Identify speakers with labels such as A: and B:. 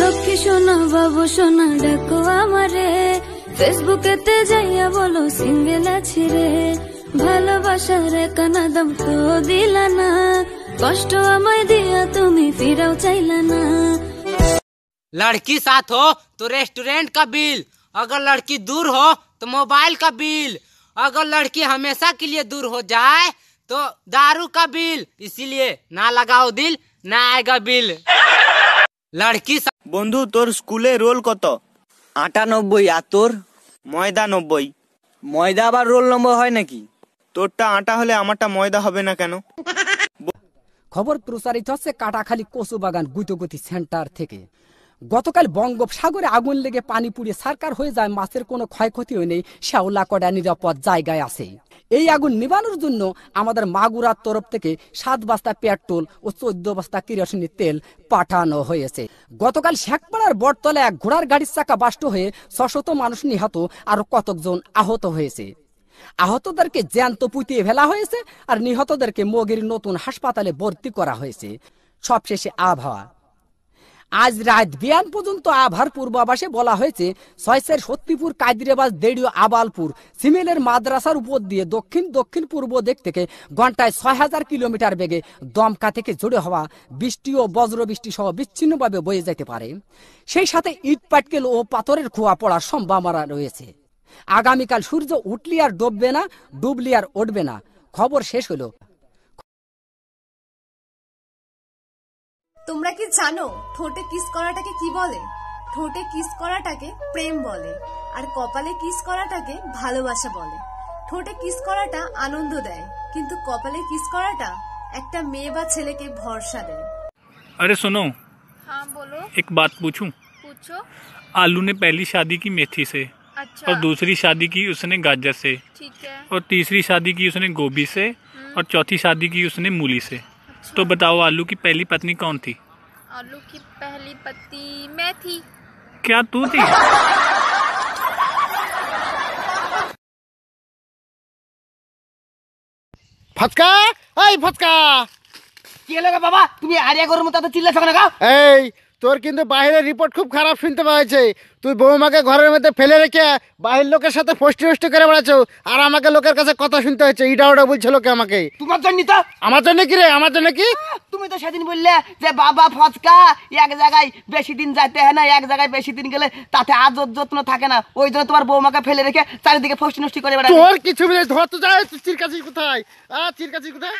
A: লক্ষ্মী সোনা বাবু সোনা ডাকো আমারে ফেসবুকেতে যাইয়া বলো সিঙ্গেল আছি রে ভালোবাসার একানা দাম তো দিলা না কষ্ট আমায় দিয়া তুমি ফিরাও চাইলা না
B: लड़की साथ हो तो रेस्टोरेंट का बिल अगर लड़की दूर हो तो मोबाइल का बिल अगर लड़की हमेशा के लिए दूर हो जाए तो दारू का बिल इसीलिए ना लगाओ दिल ना आएगा बिल लड़की सा-
C: বন্ধু তোর স্কুলে রোল কত?
D: আটানব্বই। আর তোর?
C: ময়দা নব্বই।
D: ময়দা আবার রোল নম্বর হয় নাকি?
C: তোরটা আটা হলে আমারটা ময়দা হবে না কেন?
E: খবর প্রচারিত হচ্ছে কাটাখালী কচু বাগান গুতগতি সেন্টার থেকে। গতকাল বঙ্গোপসাগরে আগুন লেগে পানি পুড়িয়ে সারকার হয়ে যায় মাছের কোনো ক্ষয়ক্ষতিও নেই শ্যাওলা কডা নিরাপদ জায়গায় আছে। এই আগুন নিবানোর জন্য আমাদের মাগুরার তরফ থেকে সাত বস্তা পেট্রোল ও চোদ্দ বস্তা কিরোসিনের তেল পাঠানো হয়েছে। গতকাল শেখপাড়ার বটতলে এক ঘোড়ার গাড়ির চাকা বাষ্ট হয়ে ছশত মানুষ নিহত আর কতকজন আহত হয়েছে। আহতদেরকে জ্যান্ত পুঁতিয়ে ফেলা হয়েছে আর নিহতদেরকে মগের নতুন হাসপাতালে ভর্তি করা হয়েছে। সবশেষে আবহাওয়া। আজ রাত বিয়ান পর্যন্ত আভার পূর্বাভাসে বলা হয়েছে ছয়সের সত্যিপুর, কাদিরাবাজ, দেড়িও, আবালপুর, সিমেলের মাদ্রাসার উপর দিয়ে দক্ষিণ দক্ষিণ পূর্ব দিক থেকে ঘন্টায় ছয় হাজার কিলোমিটার বেগে দমকা থেকে জুড়ে হওয়া বৃষ্টি ও বজ্র বৃষ্টি সহ বিচ্ছিন্নভাবে বয়ে যেতে পারে। সেই সাথে ইট পাটকেল ও পাথরের খোয়া পড়ার সম্ভাবনা রয়েছে। আগামীকাল সূর্য উঠলি আর ডুববে না, ডুবলি আর উঠবে না। খবর শেষ হলো
F: জানো ঠোঁটে কিস করাটাকে কি বলে ঠোঁটে কিস করাটাকে প্রেম বলে আর কপালে কিস করাটাকে ভালোবাসা বলে ঠোঁটে কিস করাটা আনন্দ দেয় কিন্তু কপালে কিস করাটা একটা মেয়ে বা ছেলেকে ভরসা দেয়
G: अरे सुनो
H: हाँ बोलो
G: एक बात पूछूं
H: पूछो
G: आलू ने पहली शादी की मेथी से
H: अच्छा
G: और दूसरी शादी की उसने गाजर से
H: ठीक है
G: और तीसरी शादी की उसने गोभी से और चौथी शादी की उसने मूली से तो बताओ आलू की पहली पत्नी कौन थी
H: आलू की पहली पत्ती मैं थी।
G: क्या तू थी?
I: फटका? आई
B: फटका! केलं लगा बाबा तुम्हें आर्या को करून तो चिल्ला सकना का?
I: ऐ তোর কিন্তু বাইরের রিপোর্ট খুব খারাপ শুনতে পাওয়া তুই বৌমাকে ঘরের মধ্যে ফেলে রেখে বাইরের লোকের সাথে ফষ্টি ফষ্টি করে বেড়াচ্ছ আর আমাকে লোকের কাছে কথা শুনতে হচ্ছে ইটা ওটা বলছে লোকে আমাকে।
B: তোমার জন্য তো?
I: আমার জন্য কি রে? আমার জন্য কি?
B: তুমি তো সেদিন বললে যে বাবা ফচকা এক জায়গায় বেশি দিন যাইতে হয় না এক জায়গায় বেশি দিন গেলে তাতে আদর যত্ন থাকে না ওই জন্য তোমার বৌমাকে ফেলে রেখে চারিদিকে ফষ্টি নষ্টি করে বেড়াবে
I: তোর কিছু ধর তো যায় চিরকাচির কোথায়? আ চিরকাচির কোথায়?